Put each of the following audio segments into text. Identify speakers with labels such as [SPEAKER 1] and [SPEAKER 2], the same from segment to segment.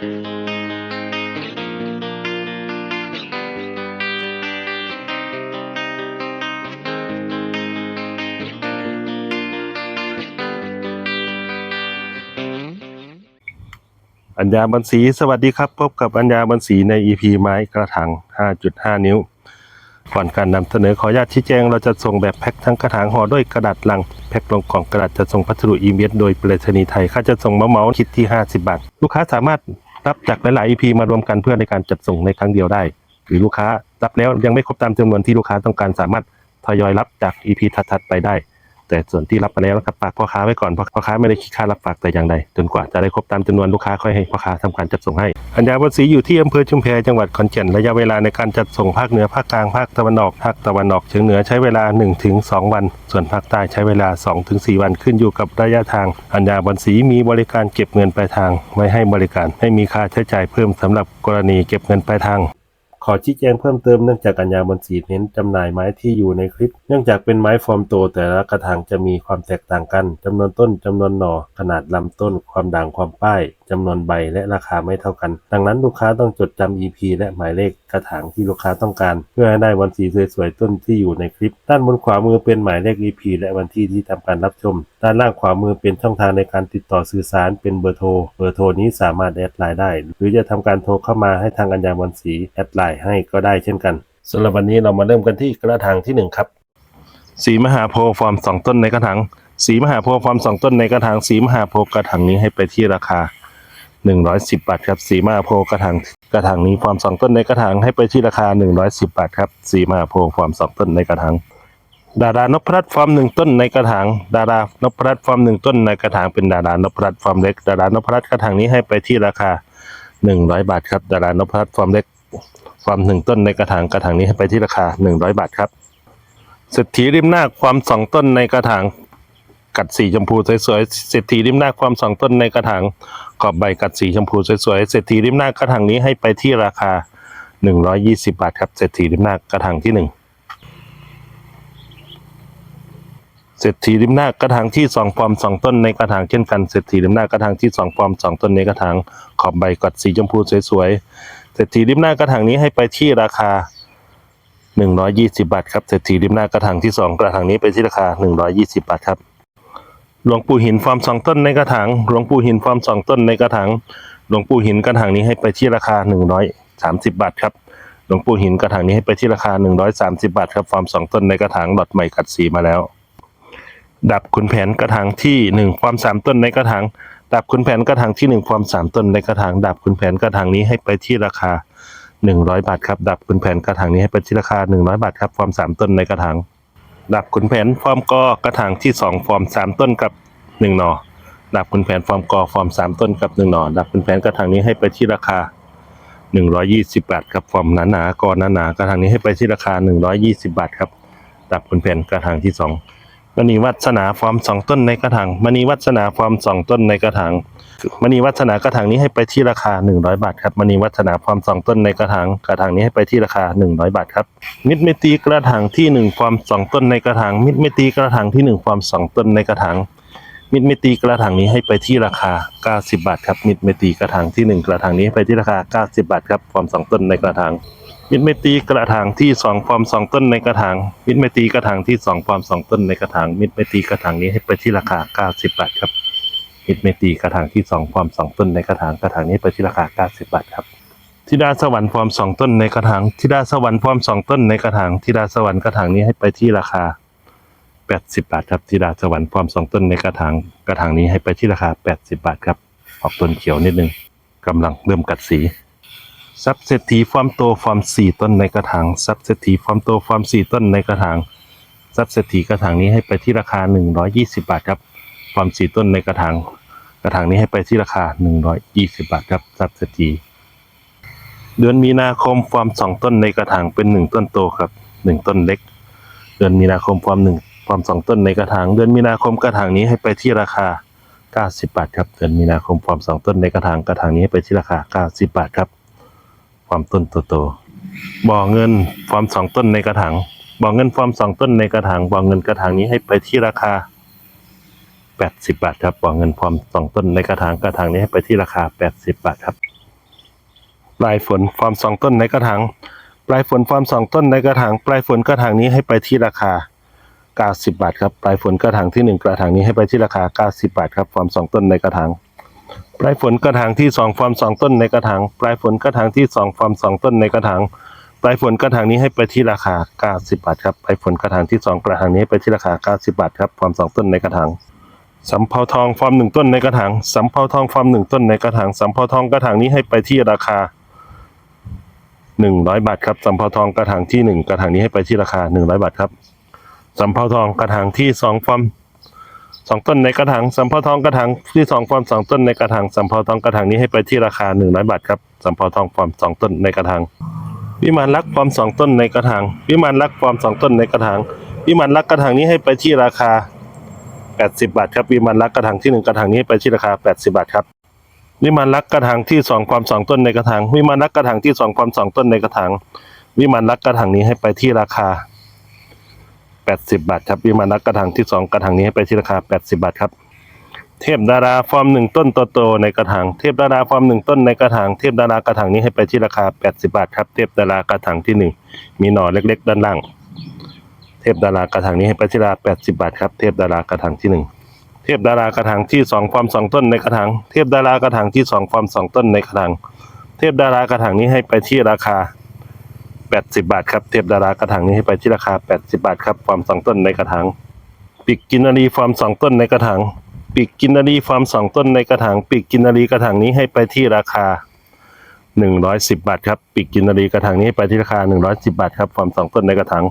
[SPEAKER 1] อัญญาบันสีสวัสดีครับ พบกับอัญญาบันสีใน EP ไม้กระถาง5.5 นิ้ว ก่อนการนำเสนอขออนุญาตชี้แจงเราจะส่งแบบแพ็คทั้งกระถางห่อด้วยกระดาษลัง แพ็คลงกล่องกระดาษจะส่งพัสดุอีเมลโดยไปรษณีย์ไทย ค่าจะส่งเมาเมาคิดที่ 50 บาท ลูกค้าสามารถ รับจากหลายๆ EP มารวมกันเพื่อในการจัดส่งในครั้งเดียวได้ หรือลูกค้ารับแล้วยังไม่ครบตามจำนวนที่ลูกค้าต้องการสามารถทยอยรับจาก EP ถัดๆไปได้ แต่ส่วนที่รับมาแล้วครับฝากพ่อค้าไว้ก่อนเพราะพ่อค้าไม่ได้คิดค่ารับฝากแต่อย่างใดจนกว่าจะได้ครบตามจำนวนลูกค้าค่อยให้พ่อค้าทำการจัดส่งให้อัญญาวัศรีอยู่ที่อำเภอชุมแพจังหวัดขอนแก่นระยะเวลาในการจัดส่งภาคเหนือภาคกลางภาคตะวันออกภาคตะวันออกเฉียงเหนือใช้เวลา 1-2 วัน ส่วนภาคใต้ใช้เวลา 2-4 วันขึ้นอยู่กับระยะทาง อัญญาวัศรีมีบริการเก็บเงินปลายทางไว้ให้บริการไม่มีค่าใช้จ่ายเพิ่มสำหรับกรณีเก็บเงินปลายทาง ขอชี้แจงเพิ่มเติมเนื่องจากกัญญาบนสีเน้นจำหน่ายไม้ที่อยู่ในคลิป เนื่องจากเป็นไม้ฟอร์มโตแต่ละกระถางจะมีความแตกต่างกันจำนวนต้นจำนวนหน่อขนาดลำต้น ความด่างความป้าย จำนวนใบและราคาไม่เท่ากัน ดังนั้นลูกค้าต้องจดจำ EP และหมายเลขกระถางที่ลูกค้าต้องการ เพื่อให้ได้วันสีสวยๆต้นที่อยู่ในคลิป ด้านบนขวามือเป็นหมายเลข EP และวันที่ที่ทำการรับชม ด้านล่างขวามือเป็นช่องทางในการติดต่อสื่อสารเป็นเบอร์โทร เบอร์โทรนี้สามารถแอดไลน์ได้ หรือจะทำการโทรเข้ามาให้ทางอัญญาวันสีแอดไลน์ให้ก็ได้เช่นกันสำหรับวันนี้เรามาเริ่มกันที่กระถางที่หนึ่งครับ สีมหาโพธิ์ฟอร์มสองต้นในกระถางสีมหาโพธิ์ฟอร์มสองต้นในกระถางสีมหาโพธิ์กระถางนี้ให้ไปที่ราคา หนึ่งร้อยสิบบาทครับสีมาโพกระถางกระถางนี้ฟอร์มสองต้นในกระถางให้ไปที่ราคาหนึ่งร้อยสิบบาทครับสีมาโพฟอร์มสองต้นในกระถางดารานพรัตฟอร์มหนึ่งต้นในกระถาง ดารานพรัตฟอร์มหนึ่งต้นในกระถางเป็นดารานพรัตฟอร์มเล็ก ดารานพรัตกระถางนี้ให้ไปที่ราคาหนึ่งร้อยบาทครับดารานพรัตฟอร์มเล็กความหนึ่งต้นในกระถางกระถางนี้ให้ไปที่ราคาหนึ่งร้อยบาทครับเศรษฐีริมหน้าความสองต้นในกระถาง กัดสีชมพูสวยๆเศรษฐีริมหน้าความสองต้นในกระถางขอบใบกัดสีชมพูสวยๆเศรษฐีริมหน้ากระถางนี้ให้ไปที่ราคาหนึ่งร้อยยี่สิบาทครับเศรษฐีริมหน้ากระถางที่หนึ่งเศรษฐีริมหน้ากระถางที่สองฟอร์มสองต้นในกระถางเช่นกันเศรษฐีริมหน้ากระถางที่สองฟอร์มสองต้นในกระถางขอบใบกัดสีชมพูสวยๆเศรษฐีริมหน้ากระถางนี้ให้ไปที่ราคา 120 บาทครับเศรษฐีริมหน้ากระถางที่2กระถางนี้ไปที่ราคา 120 บาทครับ หลวงปู่หินฟอร์มสองต้นในกระถาง หลวงปู่หินฟอร์มสองต้นในกระถาง หลวงปู่หินกระถางนี้ให้ไปที่ราคา130บาทครับ หลวงปู่หินกระถางนี้ให้ไปที่ราคา130บาทครับฟอร์มสองต้นในกระถางหลอดใหม่กัดสีมาแล้ว ดับขุนแผนกระถางที่หนึ่งฟอร์มสามต้นในกระถาง ดับขุนแผนกระถางที่หนึ่งฟอร์มสามต้นในกระถาง ดับขุนแผนกระถางนี้ให้ไปที่ราคาหนึ่งร้อยบาทครับ ดับขุนแผนกระถางนี้ให้ไปที่ราคาหนึ่งร้อยบาทครับฟอร์มสามต้นในกระถาง ดับขุนแผนฟอร์มกอกระถางที่สองฟอร์มสามต้นกับหนึ่งหน่อดับขุนแผนฟอร์มกอฟอร์มสามต้นกับหนึ่งหน่อดับขุนแผนกระถางนี้ให้ไปที่ราคาหนึ่งร้อยยี่สิบบาทครับฟอร์มหนาหนากอหนาหนากระถางนี้ให้ไปที่ราคาหนึ่งร้อยยี่สิบบาทครับดับขุนแผนกระถางที่สอง มณีวัฒนาฟอร์มสองต้นในกระถางมณีวัฒนาฟอร์มสองต้นในกระถางมณีวัฒนากระถางนี้ให้ไปที่ราคา 100 บาทครับมณีวัฒนาฟอร์มสองต้นในกระถางกระถางนี้ให้ไปที่ราคา 100 บาทครับมิตรเมตีกระถางที่ 1 ฟอร์มสองต้นในกระถางมิตรเมตีกระถางที่ 1 ฟอร์มสองต้นในกระถางมิตรเมตีกระถางนี้ให้ไปที่ราคา 90 บาทครับมิตรเมตีกระถางที่หนึ่งกระถางนี้ให้ไปที่ราคา 90 บาทครับฟอร์มสองต้นในกระถาง มิตรเมตรีกระถางที่สองฟอร์มสองต้นในกระถางมิตรเมตรีกระถางที่สองฟอร์มสองต้นในกระถางมิตรเมตรีกระถางนี้ให้ไปที่ราคา90บบาทครับมิตรเมตรีกระถางที่สองฟอร์มสองต้นในกระถางกระถางนี้ไปที่ราคา90บบาทครับธิดาสวรรค์ฟอร์มสองต้นในกระถางธิดาสวรรค์ฟอร์มสองต้นในกระถางธิดาสวรรค์กระถางนี้ให้ไปที่ราคา80บบาทครับธิดาสวรรค์ฟอร์มสองต้นในกระถางกระถางนี้ให้ไปที่ราคา80บาทครับออกต้นเขียวนิดนึงกำลังเริ่มกัดสี ซับเศรษฐีฟอร์มโตฟอร์มสี่ต้นในกระถางซับเศรษฐีฟอร์มโตฟอร์มสี่ต้นในกระถางซับเศรษฐีกระถางนี้ให้ไปที่ราคา 120 บาทครับฟอร์มสี่ต้นในกระถางกระถางนี้ให้ไปที่ราคา 120 บาทครับซับเศรษฐีเดือนมีนาคมฟอร์มสองต้นในกระถางเป็นหนึ่งต้นโตครับหนึ่งต้นเล็ก เดือนมีนาคมฟอร์มหนึ่งฟอร์มสองต้นในกระถางเดือนมีนาคมกระถางนี้ให้ไปที่ราคา 90 บาทครับเดือนมีนาคมฟอร์มสองต้นในกระถางกระถางนี้ให้ไปที่ราคา 90 บาทครับ ความต้นโตๆบ่อเงินฟอร์มสองต้นในกระถางบ่อเงินฟอร์มสองต้นในกระถางบ่อเงินกระถางนี้ให้ไปที่ราคา80บาทครับบ่อเงินฟอร์มสองต้นในกระถางกระถางนี้ให้ไปที่ราคา80บาทครับปลายฝนฟอร์มสองต้นในกระถางปลายฝนฟอร์มสองต้นในกระถางปลายฝนกระถางนี้ให้ไปที่ราคา90บาทครับปลายฝนกระถางที่หนึ่งกระถางนี้ให้ไปที่ราคา90บาทครับฟอร์มสองต้นในกระถาง ปลายฝนกระถางที่สองฟอร์มสองต้นในกระถางปลายฝนกระถางที่สองฟอร์มสองต้นในกระถางปลายฝนกระถางนี้ให้ไปที่ราคา 90 บาทครับปลายฝนกระถางที่สองกระถางนี้ไปที่ราคา 90 บาทครับฟอร์มสองต้นในกระถางสำเภาทองฟอร์มหนึ่งต้นในกระถางสำเภาทองฟอร์มหนึ่งต้นในกระถางสำเภาทองกระถางนี้ให้ไปที่ราคาหนึ่งร้อยบาทครับสำเภาทองกระถางที่หนึ่งกระถางนี้ให้ไปที่ราคาหนึ่งร้อยบาทครับสำเภาทองกระถางที่สองฟอร์ม สองต้นในกระถางสำเภาทองกระถางที่สองฟอร์มสองต้นในกระถางสำเภาทองกระถางนี้ให้ไปที่ราคาหนึ่งร้อยบาทครับสำเภาทองฟอร์มสองต้นในกระถางวิมานรักฟอร์มสองต้นในกระถางวิมานรักฟอร์มสองต้นในกระถางวิมานรักกระถางนี้ให้ไปที่ราคา80บาทครับวิมานรักกระถางที่หนึ่งกระถางนี้ไปที่ราคา80บาทครับวิมานรักกระถางที่สองความสองต้นในกระถางวิมานรักกระถางที่สองความสองต้นในกระถางวิมานรักกระถางนี้ให้ไปที่ราคา 80 บาทครับวิมานักกระถางที่สองกระถางนี้ให้ไปที่ราคา 80 บาทครับ เทพดาราฟอร์มหนึ่งต้นโตๆในกระถางเทพดาราฟอร์มหนึ่งต้นในกระถางเทพดารากระถางนี้ให้ไปที่ราคา 80 บาทครับ เทพดารากระถางที่หนึ่งมีหน่อเล็ก ๆ ด้านล่าง เทพดารากระถางนี้ให้ไปที่ราคา 80 บาทครับเทพดารากระถางที่หนึ่งเทพดารากระถางที่สองฟอร์มสองต้นในกระถางเทพดารากระถางที่สองฟอร์มสองต้นในกระถางเทพดารากระถางนี้ให้ไปที่ราคา 80 บาทครับเทพดารากระถางนี้ให้ไปที่ราคา 80 บาทครับฟอร์มสองต้นในกระถางปีกกินนารีฟอร์มสองต้นในกระถางปีกกินนารีฟอร์มสองต้นในกระถางปีกกินนารีกระถางนี้ให้ไปที่ราคา 110 บาทครับปีกกินนารีกระถางนี้ให้ไปที่ราคา 110 บาทครับฟอร์มสองต้นในกระถาง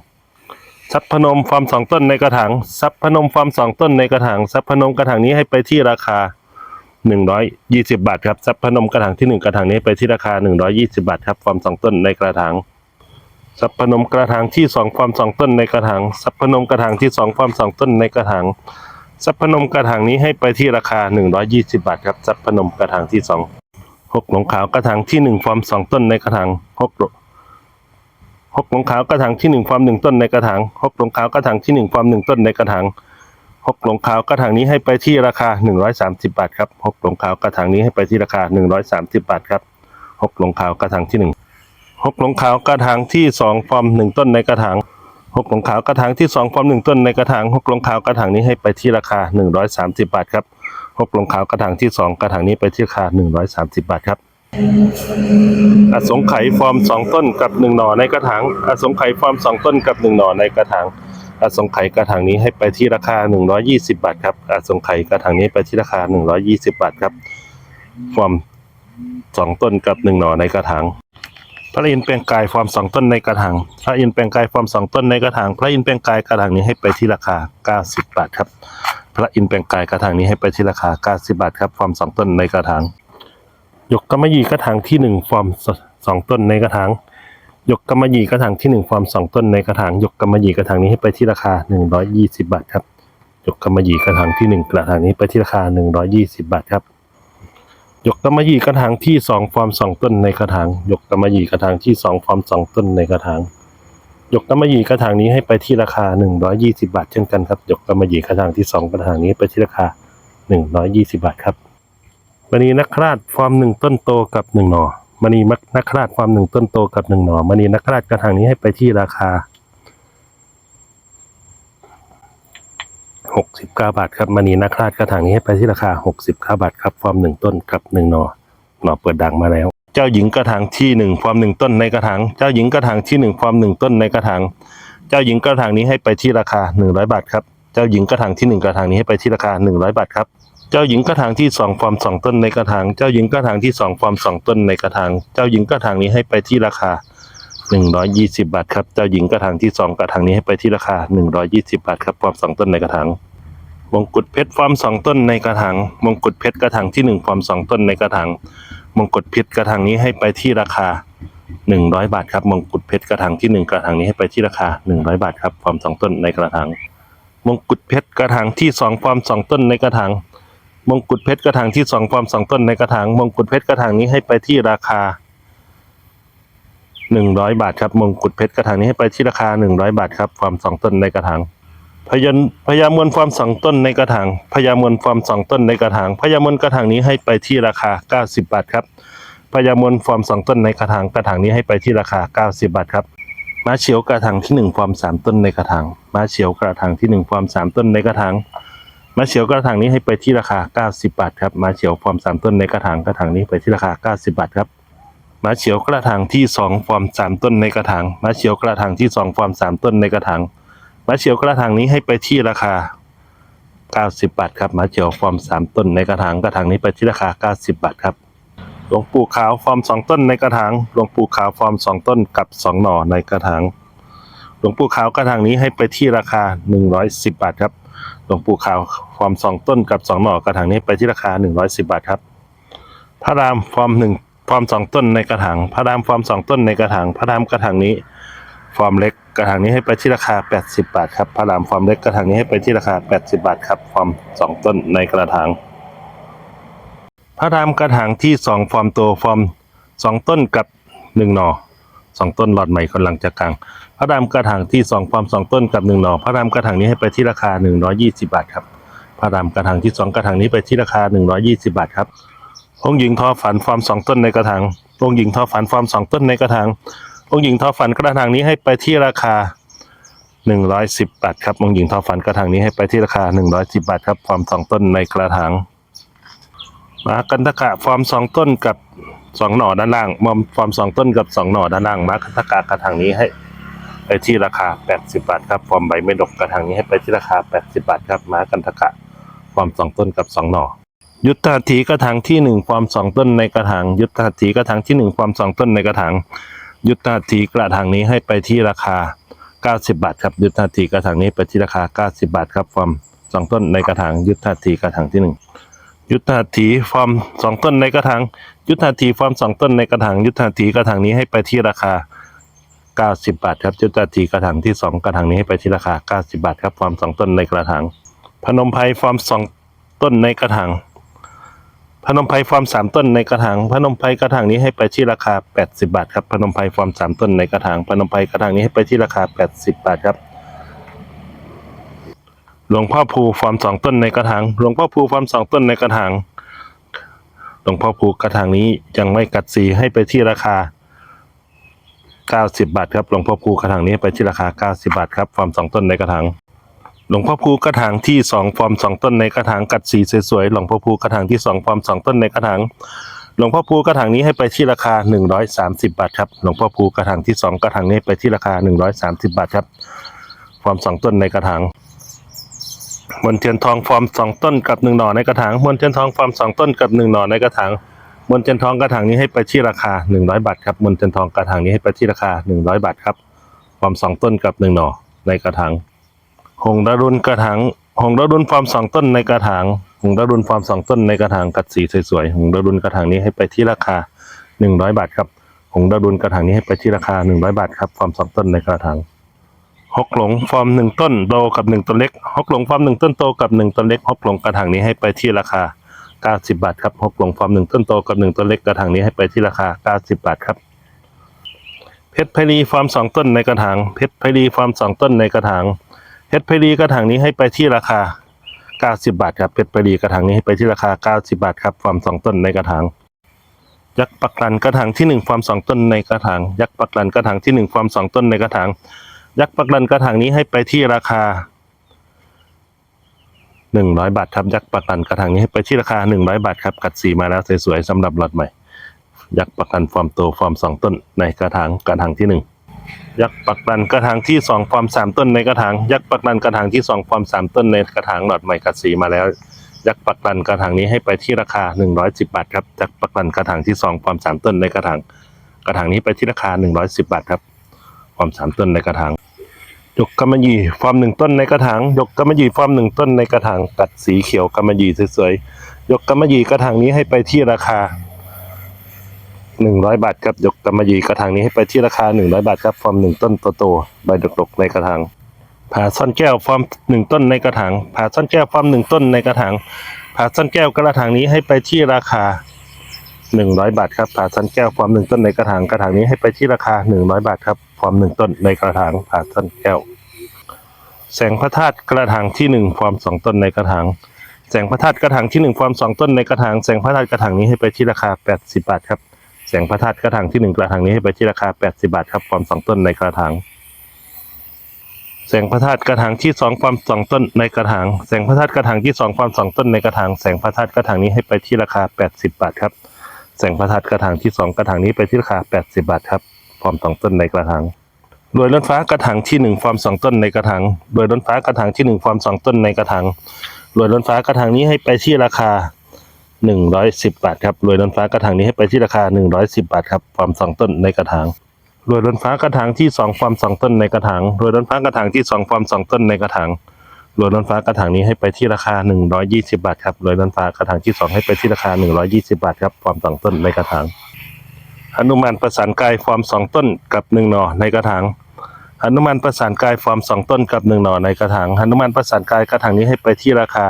[SPEAKER 1] ซับพนมฟาร์มสองต้นในกระถางซับพนมฟาร์มสองต้นในกระถางซับพนมกระถางนี้ให้ไปที่ราคาหนึ่งร้อยยี่สิบาทครับซับพนมกระถางที่หนึ่งกระถางนี้ไปที่ราคาหนึ่งร้อยยี่สิบาทครับฟาร์มสองต้นในกระถาง ซับพนมกระถางที่สองฟามสองต้นในกระถางซับพนมกระถางที่สองฟามสองต้นในกระถางซับพนมกระถางนี้ให้ไปที่ราคาหนึ่งร้อยยี่สิบาทครับซับพนมกระถางที่สองหกหลงขาวกระถางที่หนึ่งฟามสองต้นในกระถางหกหกหลงขาวกระถางที่หนึ่งฟามหนึ่งต้นในกระถางหกหลงขาวกระถางที่หนึ่งฟามหนึ่งต้นในกระถางหกหลงขาวกระถางนี้ให้ไปที่ราคาหนึ่งร้อยสามสิบาทครับหกหลงขาวกระถางนี้ให้ไปที่ราคาหนึ่งร้อยสามสิบาทครับหกหลงขาวกระถางที่หนึ่ง หกหลงขาวกระถางที่สองฟาร์มหนึ่งต้นในกระถางหกหลงขาวกระถางที่สองฟาร์มหนึ่งต้นในกระถางหกหลงขาวกระถางนี้ให้ไปที่ราคาหนึ่งร้อยสามสิบาทครับหกหลงขาวกระถางที่สองกระถางนี้ไปที่ราคาหนึ่งร้อยสามสิบาทครับอสงไขยฟอร์มสองต้นกับหนึ่งหน่อในกระถางอสงไขยฟอร์มสองต้นกับหนึ่งหน่อในกระถางอสงไขยกระถางนี้ให้ไปที่ราคาหนึ่งร้อยี่สิบาทครับอสงไขยกระถางนี้ไปที่ราคาหนึ่งร้อยี่สิบาทครับฟอร์มสองต้นกับหนึ่งหน่อในกระถาง ระอินทร์แปลงกายฟอร์มสองต้นในกระถางพระอินทร์แปลงกายฟอร์มสองต้นในกระถางพระอินทร์แปลงกายกระถางนี้ให้ไปที่ราคาเก้าสิบาทครับ พระอินทร์แปลงกายกระถางนี้ให้ไปที่ราคาเก้าสิบาทครับฟอร์มสองต้นในกระถางยกกำมะหยี่กระถางที่หนึ่งฟอร์มสองต้นในกระถางยกกำมะหยี่กระถางที่หนึ่งฟอร์มสองต้นในกระถางยกกำมะหยี่กระถางนี้ให้ไปที่ราคาหนึ่งร้อยยี่สิบาทครับยกกำมะหยี่กระถางที่หนึ่งกระถางนี้ไปที่ราคาหนึ่งร้อยยี่สิบาทครับ ยกกำมะยี่กระถางที่สองฟอร์มสองต้นในกระถาง ยกกำมะยี่กระถางที่สองฟอร์มสองต้นในกระถาง ยกกำมะยี่กระถางนี้ให้ไปที่ราคาหนึ่งร้อยยี่สิบาท เช่นกันครับ ยกกำมะยี่กระถางที่สองกระถางนี้ไปที่ราคาหนึ่งร้อยยี่สิบาทครับมณีนักราชฟาร์มหนึ่งต้นโตกับหนึ่งหน่อมณีนักราชฟาร์มหนึ่งต้นโตกับหนึ่งหน่อมณีนักราชกระถางนี้ให้ไปที่ราคา หกสิบาบาทครับมณีนักราชกระถางนี้ให้ไปที่ราคาหกสิบาบาทครับฟาร์มหนึ่งต้นกับหนึ่งหนอหน่อเปิดดังมาแล้ว เจ้าหญิงกระถางที่หนึ่งฟาร์มหนึ่งต้นในกระถางเจ้าหญิงกระถางที่หนึ่งฟาร์มหนึ่งต้นในกระถางเจ้าหญิงกระถางนี้ให้ไปที่ราคาหนึ่งร้อยบาทครับเจ้าหญิงกระถางที่หนึ่งกระถางนี้ให้ไปที่ราคาหนึ่งร้อยบาทครับเจ้าหญิงกระถางที่สองฟอร์มสองต้นในกระถาง เจ้าหญิงกระถางที่สองฟอร์มสองต้นในกระถาง เจ้าหญิงกระถางนี้ให้ไปที่ราคา หนึ่งร้อยยี่สิบาทครับ เจ้าหญิงกระถางที่สองกระถางนี้ให้ไปที่ราคาหนึ่งร้อยยี่สิบาทครับฟอร์มสองต้นในกระถางมงกุฎเพชรฟอร์มสองต้นในกระถางมงกุฎเพชรกระถางที่หนึ่งฟอร์มสองต้นในกระถางมงกุฎเพชรกระถางนี้ให้ไปที่ราคาหนึ่งร้อยบาทครับมงกุฎเพชรกระถางที่หนึ่งกระถางนี้ให้ไปที่ราคาหนึ่งร้อยบาทครับฟอร์มสองต้นในกระถางมงกุฎเพชรกระถางที่สองฟอร์มสองต้นในกระถางมงกุฎเพชรกระถางที่สองฟอร์มสองต้นในกระถางมงกุฎเพชรกระถางนี้ให้ไปที่ราคา หนึ่งร้อยบาทครับมงกุฎเพชรกระถางนี้ให้ไปที่ราคาหนึ่งร้อยบาทครับฟอร์มสองต้นในกระถางพยัญพญามวลฟอร์มสองต้นในกระถางพญามวลฟอร์มสองต้นในกระถางพญามวลกระถางนี้ให้ไปที่ราคาเก้าสิบบาทครับพพญามนฟอร์มสองต้นในกระถางกระถางนี้ให้ไปที่ราคา 90 บาทครับม้าเฉียวกระถางที่หนึ่งฟอร์มสามต้นในกระถางม้าเฉียวกระถางที่หนึ่งฟอร์มสามต้นในกระถางม้าเฉียวกระถางนี้ให้ไปที่ราคา 90 บาทครับม้าเฉียวฟอร์มสามต้นในกระถางกระถางนี้ไปที่ราคา 90 บาทครับ มาเฉียวกระถางที่สองฟอร์มสามต้นในกระถางมาเฉียวกระถางที่สองฟอร์มสามต้นในกระถางมาเฉียวกระถางนี้ให้ไปที่ราคา90บาทครับมาเฉียวฟอร์มสามต้นในกระถางกระถางนี้ไปที่ราคา 90 บาทครับหลวงปู่ขาวฟอร์มสองต้นในกระถางหลวงปู่ขาวฟอร์มสองต้นกับสองหน่อในกระถางหลวงปู่ขาวกระถางนี้ให้ไปที่ราคา 110 บาทครับหลวงปู่ขาวฟอร์มสองต้นกับสองหน่อกระถางนี้ไปที่ราคา 110 บาทครับพระรามฟอร์มหนึ่ง ฟอร์มสองต้นในกระถางพระรามฟอร์มสองต้นในกระถางพระรามกระถางนี้ ฟอร์มเล็กกระถางนี้ให้ไปที่ราคา 80 บาทครับพระรามฟอร์มเล็กกระถางนี้ให้ไปที่ราคา 80 บาทครับฟอร์มสองต้นในกระถางพระรามกระถางที่สองฟอร์มโตฟอร์มสองต้นกับหนึ่งหน่อสองต้นหลอดใหม่กำลังจะกลางพระรามกระถางที่สองฟอร์มสองต้นกับหนึ่งหน่อพระรามกระถางนี้ให้ไปที่ราคาหนึ่งร้อยี่สิบาทครับพระรามกระถางที่สองกระถางนี้ไปที่ราคาหนึ่งร้อยี่สิบาทครับ องค์หญิงทอฝันฟอร์มสองต้นในกระถางองค์หญิงทอฝันฟอร์มสองต้นในกระถางองค์หญิงทอฝันกระถางนี้ให้ไปที่ราคาหนึ่งร้อยสิบบาทครับองค์หญิงทอฝันกระถางนี้ให้ไปที่ราคาหนึ่งร้อยสิบบาทครับฟอร์มสองต้นในกระถางมากันตะกะฟอร์มสองต้นกับสองหน่อด้านล่างมอมฟอร์มสองต้นกับสองหน่อด้านล่างมากันตะกะกระถางนี้ให้ไปที่ราคา 80 บาทครับฟอร์มใบไม่ดกกระถางนี้ให้ไปที่ราคา 80 บาทครับหมากันตะกะฟอร์มสองต้นกับสองหน่อ ยุทธหัตถีกระถางที่หนึ่งฟอร์มสองต้นในกระถางยุทธหัตถีกระถางที่หนึ่งฟอร์มสองต้นในกระถางยุทธหัตถีกระถางนี้ให้ไปที่ราคา 90 บาทครับยุทธหัตถีกระถางนี้ไปที่ราคา 90 บาทครับฟอร์มสองต้นในกระถางยุทธหัตถีกระถางที่หนึ่งยุทธหัตถีฟอร์มสองต้นในกระถางยุทธหัตถีฟอร์มสองต้นในกระถางยุทธหัตถีกระถางนี้ให้ไปที่ราคา90 บาทครับยุทธหัตถีกระถางที่สองกระถางนี้ให้ไปที่ราคา 90 บาทครับฟอร์มสองต้นในกระถางพนมไพรฟอร์มสองต้นในกระถาง พนมไพรฟอร์มสามต้นในกระถางพนมไพรกระถางนี้ให้ไปที่ราคา 80 บาทครับพนมไพรฟอร์มสามต้นในกระถางพนมไพรกระถางนี้ให้ไปที่ราคา 80 บาทครับ หลวงพ่อภูฟอร์มสองต้นในกระถางหลวงพ่อภูฟอร์มสองต้นในกระถางหลวงพ่อภูกระถางนี้ยังไม่กัดสีให้ไปที่ราคา90 บาทครับหลวงพ่อภูกระถางนี้ไปที่ราคา 90 บาทครับฟอร์มสองต้นในกระถาง หลวงพ่อภูกระถางที่สองฟอร์มสองต้นในกระถางกัดสีสวยๆหลวงพ่อภูกระถางที่สองฟอร์มสองต้นในกระถางหลวงพ่อภูกระถางนี้ให้ไปที่ราคา 130 บาทครับหลวงพ่อภูกระถางที่สองกระถางนี้ไปที่ราคา 130 บาทครับฟอร์มสองต้นในกระถางมนเทียนทองฟอร์มสองต้นกับหนึ่งหน่อในกระถางมนเทียนทองฟอร์มสองต้นกับหนึ่งหน่อในกระถางมนเทียนทองกระถางนี้ให้ไปที่ราคา 100 บาทครับมนเทียนทองกระถางนี้ให้ไปที่ราคา 100 บาทครับฟอร์มสองต้นกับหนึ่งหน่อในกระถาง หงดารุนกระถางหงดารุนฟอร์มสองต้นในกระถางหงดารุนฟอร์มสองต้นในกระถางกัดสีสวยๆหงดารุนกระถางนี้ให้ไปที่ราคา 100 บาทครับหงดารุนกระถางนี้ให้ไปที่ราคา 100 บาทครับฟอร์มสองต้นในกระถางฮกหลงฟอร์มหนึ่งต้นโตกับหนึ่งต้นเล็กฮกหลงฟอร์มหนึ่งต้นโตกับหนึ่งต้นเล็กฮกหลงกระถางนี้ให้ไปที่ราคา90 บาทครับฮกหลงฟอร์มหนึ่งต้นโตกับหนึ่งต้นเล็กกระถางนี้ให้ไปที่ราคา 90 บาทครับ เพชรไพรีฟาร์มสองต้นในกระถาง เพชรไพรีฟาร์มสองต้นในกระถาง เพชรพรีกระถางนี้ให้ไปที่ราคา 90 บาทครับเพชรพรีกระถางนี้ให้ไปที่ราคา 90 บาทครับฟาร์มสองต้นในกระถางยักษ์ปักลันกระถางที่หนึ่งฟาร์มสองต้นในกระถางยักษ์ปักลันกระถางที่หนึ่งฟาร์มสองต้นในกระถางยักษ์ปักลันกระถางนี้ให้ไปที่ราคา 100 บาทครับยักษ์ปักลันกระถางนี้ให้ไปที่ราคา 100 บาทครับกัดสีมาแล้วสวยๆสำหรับล็อตใหม่ยักษ์ปักลันฟอร์มโตฟอร์มสองต้นในกระถางกระถางที่หนึ่ง ยักษ์ปักลันกระถางที่สองฟอร์มสามต้นในกระถางยักษ์ปักลันกระถางที่สองฟอร์มสามต้นในกระถางหลอดใหม่กัดสีมาแล้ว ยักษ์ปักลันกระถางนี้ให้ไปที่ราคา 110 บาทครับยักษ์ปักลันกระถางที่สองฟอร์มสามต้นในกระถางกระถางนี้ไปที่ราคา 110 บาทครับฟอร์มสามต้นในกระถางยกกำมะหยี่ฟอร์มหนึ่งต้นในกระถางยกกำมะหยี่ฟอร์มหนึ่งต้นในกระถางกัดสีเขียวกำมะหยี่สวยๆยกกำมะหยี่กระถางนี้ให้ไปที่ราคา หนึ่งร้อยบาทครับยกกำมยีกระถางนี้ให้ไปที่ราคาหนึ่งร้อยบาทครับฟอร์มหนึ่งต้นโตๆใบดกๆในกระถางผ่าซ่อนแก้วฟอร์มหนึ่งต้นในกระถางผ่าซ่อนแก้วฟอร์มหนึ่งต้นในกระถางผ่าซ่อนแก้วกระถางนี้ให้ไปที่ราคาหนึ่งร้อยบาทครับผ่าซ่อนแก้วฟอร์มหนึ่งต้นในกระถางกระถางนี้ให้ไปที่ราคาหนึ่งร้อยบาทครับฟอร์มหนึ่งต้นในกระถางผ่าซ่อนแก้ว แสงพระธาตุกระถางที่หนึ่งฟอร์มสองต้นในกระถางแสงพระธาตุกระถางที่หนึ่งฟอร์มสองต้นในกระถางแสงพระธาตุกระถางนี้ให้ไปที่ราคา80บาทครับ แสงพระธาตุกระถางที่หนึ่งกระถางนี้ให้ไปที่ราคา 80 บาทครับฟอร์มสองต้นในกระถางแสงพระธาตุกระถางที่สองฟอร์มสองต้นในกระถางแสงพระธาตุกระถางที่สองฟอร์มสองต้นในกระถางแสงพระธาตุกระถางนี้ให้ไปที่ราคา 80 บาทครับแสงพระธาตุกระถางที่สองกระถางนี้ไปที่ราคา 80 บาทครับฟอร์มสองต้นในกระถางโดยล้นฟ้ากระถางที่หนึ่งฟอร์มสองต้นในกระถางโดยล้นฟ้ากระถางที่หนึ่งฟอร์มสองต้นในกระถางโดยล้นฟ้ากระถางนี้ให้ไปที่ราคา หนึ่งร้อยสิบบาทครับรวยล้นฟ้ากระถางนี้ให้ไปที่ราคาหนึ่งร้อยสิบบาทครับฟามสองต้นในกระถางรวยล้นฟ้ากระถางที่สองฟามสองต้นในกระถางรวยล้นฟ้ากระถางที่สองฟามสองต้นในกระถางรวยล้นฟ้ากระถางนี้ให้ไปที่ราคาหนึ่งร้อยยี่สิบาทครับรวยล้นฟ้ากระถางที่สองให้ไปที่ราคาหนึ่งร้อยยี่สิบาทครับฟามสองต้นในกระถางหนุมานประสานกายฟามสองต้นกับหนึ่งหน่อในกระถางหนุมานประสานกายฟาร์มสองต้นกับหนึ่งหน่อในกระถางหนุมานประสานกายกระถางนี้ให้ไปที่ราคา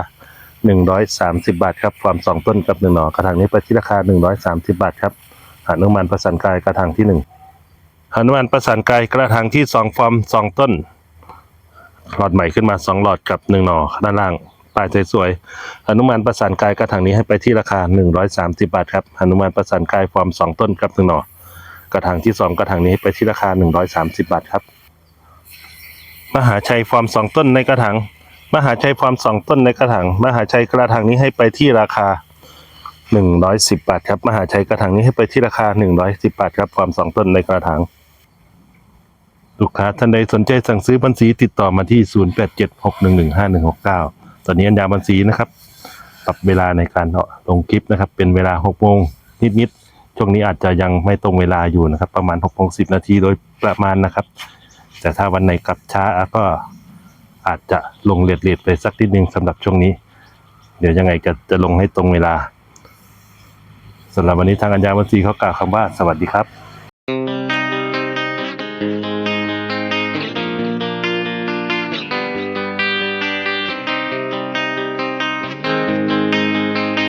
[SPEAKER 1] หนึ่งร้อยสามสิบาทครับฟาร์มสองต้นกับหนึ่งหน่อกระถางนี้ไปที่ราคาหนึ่งร้อยสามสิบาทครับหานุมานประสานกายกระถางที่หนึ่งหานุมานประสานกายกระถางที่สองฟาร์มสองต้นหลอดใหม่ขึ้นมาสองหลอดกับหนึ่งหน่อด้านล่างปลายสวยๆหานุมานประสานกายกระถางนี้ให้ไปที่ราคาหนึ่งร้อยสามสิบาทครับหานุมานประสานกายฟาร์มสองต้นกับหนึ่งหน่อกระถางที่สองกระถางนี้ให้ไปที่ราคาหนึ่งร้อยสามสิบาทครับมหาชัยฟาร์มสองต้นในกระถาง มหาชัยฟาร์มสองต้นในกระถางมหาชัยกระถางนี้ให้ไปที่ราคาหนึ่งร้อยสิบาทครับมหาชัยกระถางนี้ให้ไปที่ราคาหนึ่งร้อยสิบาทครับฟาร์มสองต้นในกระถางลูกค้าท่านใดสนใจสั่งซื้อบัญชีติดต่อมาที่ศูนย์แปดเจ็ดหกหนึ่งหนึ่งห้าหนึ่งหกเก้าตอนนี้อัญญาบัญชีนะครับ ปรับเวลาในการลงคลิปนะครับ เป็นเวลาหกโมงนิดๆช่วงนี้อาจจะยังไม่ตรงเวลาอยู่นะครับ ประมาณหกโมงสิบนาทีโดยประมาณนะครับ แต่ถ้าวันไหนกลับช้าก็ อาจจะลงเลทเลทไปสักนิดนึงสำหรับช่วงนี้ เดี๋ยวยังไงก็จะลงให้ตรงเวลาสำหรับวันนี้ทางอัญญาวันศีเขากล่าวคำว่าสวัสดีครับ